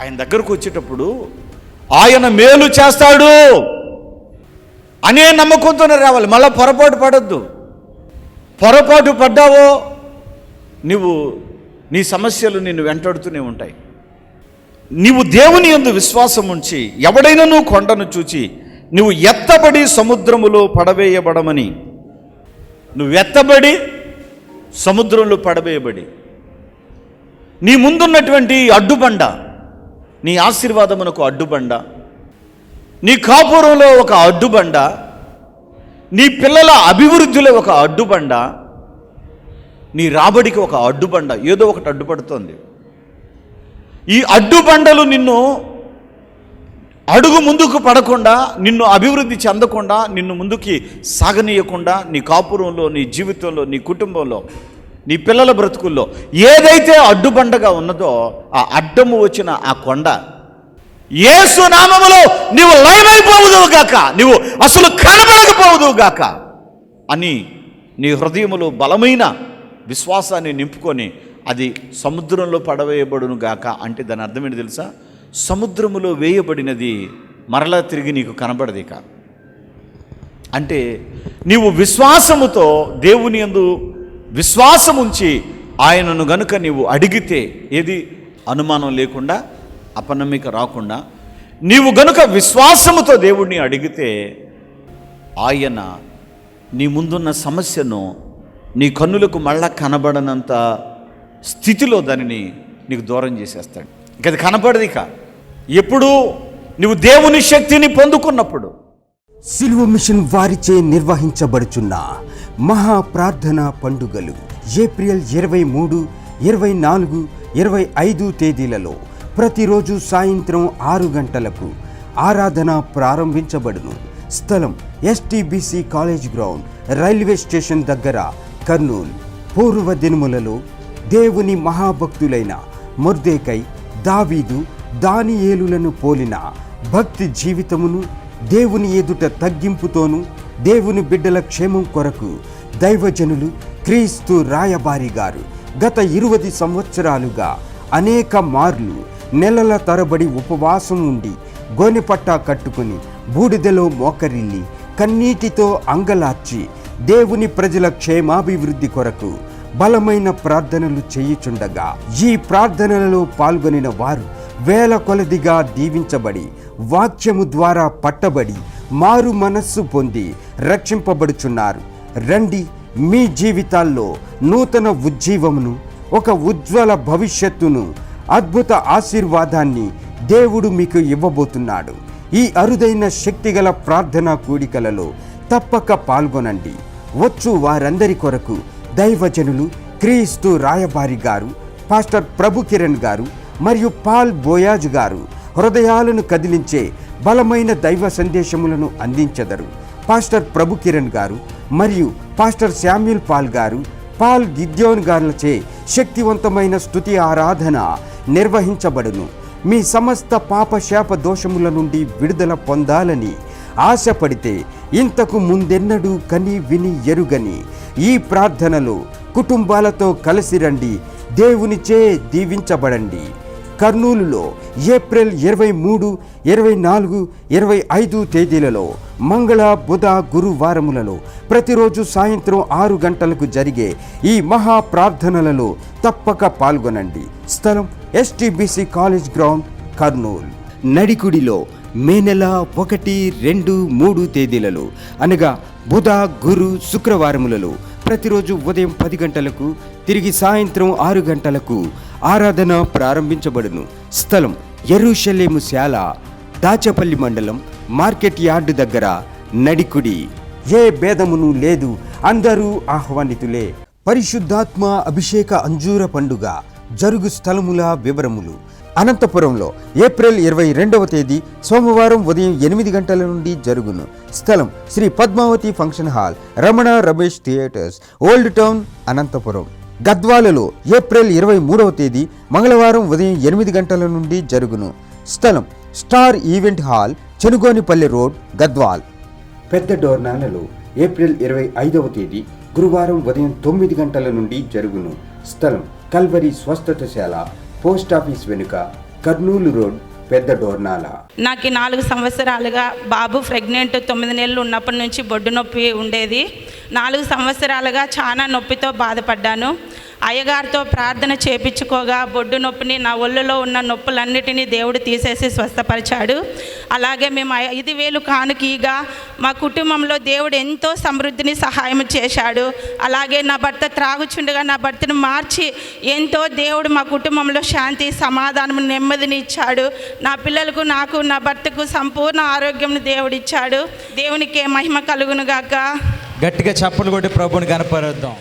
ఆయన దగ్గరకు వచ్చేటప్పుడు ఆయన మేలు చేస్తాడు అనే నమ్మకంతోనే రావాలి. మళ్ళీ పొరపాటు పడద్దు. పొరపాటు పడ్డావో నువ్వు నీ సమస్యలు నిన్ను వెంటాడుతూనే ఉంటాయి. నీవు దేవుని యందు విశ్వాసం ఉంచి ఎవడైనను కొండను చూచి నువ్వు ఎత్తబడి సముద్రములో పడవేయబడమని. నువ్వు ఎత్తబడి సముద్రంలో పడవేయబడి. నీ ముందున్నటువంటి అడ్డుబండ నీ ఆశీర్వాదమునకు అడ్డుబండ. నీ కాపురంలో ఒక అడ్డుబండ. నీ పిల్లల అభివృద్ధిలో ఒక అడ్డుబండ. నీ రాబడికి ఒక అడ్డుబండ. ఏదో ఒకటి అడ్డుపడుతోంది. ఈ అడ్డుబండలు నిన్ను అడుగు ముందుకు పడకుండా నిన్ను అభివృద్ధి చెందకుండా నిన్ను ముందుకి సాగనీయకుండా నీ కాపురంలో నీ జీవితంలో నీ కుటుంబంలో నీ పిల్లల బ్రతుకుల్లో ఏదైతే అడ్డుబండగా ఉన్నదో ఆ అడ్డము వచ్చిన ఆ కొండ ఏసు నామములో నీవు లయమైపోవుదువు గాక. నీవు అసలు కనబడకపోవుదువు గాక అని నీ హృదయములో బలమైన విశ్వాసాన్ని నింపుకొని అది సముద్రంలో పడవేయబడును గాక అంటే దాని అర్థం ఏంటి తెలుసా? సముద్రములో వేయబడినది మరలా తిరిగి నీకు కనబడదు ఇక. అంటే నీవు విశ్వాసముతో దేవుని యందు విశ్వాసం ఉంచి ఆయనను గనుక నీవు అడిగితే ఏది అనుమానం లేకుండా అపనమ్మిక రాకుండా నీవు గనుక విశ్వాసముతో దేవుణ్ణి అడిగితే ఆయన నీ ముందున్న సమస్యను నీ కన్నులకు మళ్ళా కనబడనంత స్థితిలో దానిని నీకు దూరం చేసేస్తాడు. ఇక అది కనపడదు ఇక. ఎప్పుడు నువ్వు దేవుని శక్తిని పొందుకున్నప్పుడు. సిల్వ మిషన్ వారిచే నిర్వహించబడుచున్న మహా ప్రార్థన పండుగలు. ఏప్రిల్ ఇరవై మూడు ఇరవై నాలుగు ఇరవై ఐదు తేదీలలో ప్రతిరోజు సాయంత్రం ఆరు గంటలకు ఆరాధన ప్రారంభించబడును. స్థలం STBC college ground railway station దగ్గర కర్నూలు. పూర్వ దినములలో దేవుని మహాభక్తులైన మొర్దేకై దావీదు దానియేలులను పోలిన భక్తి జీవితమును దేవుని ఎదుట తగ్గింపుతోను దేవుని బిడ్డల క్షేమం కొరకు దైవజనులు క్రీస్తు రాయబారి గారు గత ఇరువది సంవత్సరాలుగా అనేక మార్లు నెలల తరబడి ఉపవాసం ఉండి గోనిపట్టా కట్టుకుని బూడిదలో మోకరిల్లి కన్నీటితో అంగలార్చి దేవుని ప్రజల క్షేమాభివృద్ధి కొరకు బలమైన ప్రార్థనలు చేయుచుండగా ఈ ప్రార్థనలలో పాల్గొనిన వారు వేల కొలదిగా దీవించబడి వాక్యము ద్వారా పట్టబడి మారు మనస్సు పొంది రక్షింపబడుచున్నారు. రండి మీ జీవితాల్లో నూతన ఉజ్జీవమును ఒక ఉజ్వల భవిష్యత్తును అద్భుత ఆశీర్వాదాన్ని దేవుడు మీకు ఇవ్వబోతున్నాడు. ఈ అరుదైన శక్తిగల ప్రార్థనా కూడికలలో తప్పక పాల్గొనండి. వచ్చు వారందరి కొరకు దైవజనులు క్రీస్తు రాయబారి గారు పాస్టర్ ప్రభు కిరణ్ గారు మరియు పాల్ బోయాజ్ గారు హృదయాలను కదిలించే బలమైన దైవ సందేశములను అందించెదరు. పాస్టర్ ప్రభు కిరణ్ గారు మరియు పాస్టర్ శామ్యుల్ పాల్ గారు పాల్ గిద్యోన్ గారులచే శక్తివంతమైన స్తుతి ఆరాధన నిర్వహించబడును. మీ సమస్త పాపశాప దోషముల నుండి విడుదల పొందాలని ఆశపడితే ఇంతకు ముందెన్నడూ కని విని ఎరుగని ఈ ప్రార్థనలో కుటుంబాలతో కలిసి రండి. దేవునిచే దీవించబడండి. కర్నూలులో ఏప్రిల్ ఇరవై మూడు ఇరవై నాలుగు ఇరవై ఐదు తేదీలలో మంగళ బుధ గురువారములలో ప్రతిరోజు సాయంత్రం ఆరు గంటలకు జరిగే ఈ మహా ప్రార్థనలలో తప్పక పాల్గొనండి. స్థలం ఎస్టీబీసీ కాలేజ్ గ్రౌండ్ కర్నూలు. నడికుడిలో మే నెల ఒకటి రెండు మూడు తేదీలలో అనగా బుధ గురు శుక్రవారములలో ప్రతిరోజు ఉదయం పది గంటలకు తిరిగి సాయంత్రం ఆరు గంటలకు ఆరాధన ప్రారంభించబడును. స్థలం ఎరుషలేము శాల దాచపల్లి మండలం మార్కెట్ యార్డు దగ్గర నడికుడి. ఏ భేదమును లేదు అందరూ ఆహ్వానితులే. పరిశుద్ధాత్మ అభిషేక అంజూర పండుగ జరుగు స్థలముల వివరములు. అనంతపురంలో ఏప్రిల్ ఇరవై రెండవ తేదీ సోమవారం ఉదయం ఎనిమిది గంటల నుండి జరుగును. స్థలం Shri Padmavathi function hall Ramana Ramesh theatres old town Anantapuram. గద్వాలలో April ఇరవై మూడవ తేదీ మంగళవారం ఉదయం ఎనిమిది గంటల నుండి జరుగును. స్థలం star event hall Chenugonipalli road Gadwal. పెద్ద డోర్నాలలో ఏప్రిల్ ఇరవై ఐదవ తేదీ గురువారం ఉదయం తొమ్మిది గంటల నుండి జరుగును. స్థలం కల్వరి స్వస్థతశాల పోస్ట్ ఆఫీస్ వెనుక కర్నూలు రోడ్ పెద్ద డోర్నాల. నాకు నాలుగు సంవత్సరాలుగా బాబు ప్రెగ్నెంట్ తొమ్మిది నెలలు ఉన్నప్పటి నుంచి బొడ్డు నొప్పి ఉండేది. నాలుగు సంవత్సరాలుగా చాలా నొప్పితో బాధపడ్డాను. అయ్యగారితో ప్రార్థన చేపించుకోగా బొడ్డు నొప్పిని నా ఒళ్ళులో ఉన్న నొప్పులన్నిటినీ దేవుడు తీసేసి స్వస్థపరిచాడు. అలాగే మేము ఐదు వేలు కానుకీగా మా కుటుంబంలో దేవుడు ఎంతో సమృద్ధిని సహాయం చేశాడు. అలాగే నా భర్త త్రాగుచుండగా నా భర్తను మార్చి ఎంతో దేవుడు మా కుటుంబంలో శాంతి సమాధానం నెమ్మదిని ఇచ్చాడు. నా పిల్లలకు నాకు నా భర్తకు సంపూర్ణ ఆరోగ్యం దేవుడిచ్చాడు. దేవునికి దేవునికే మహిమ కలుగునుగాక. గట్టిగా చప్పలు కొట్టి ప్రభుని కనపరుద్దాం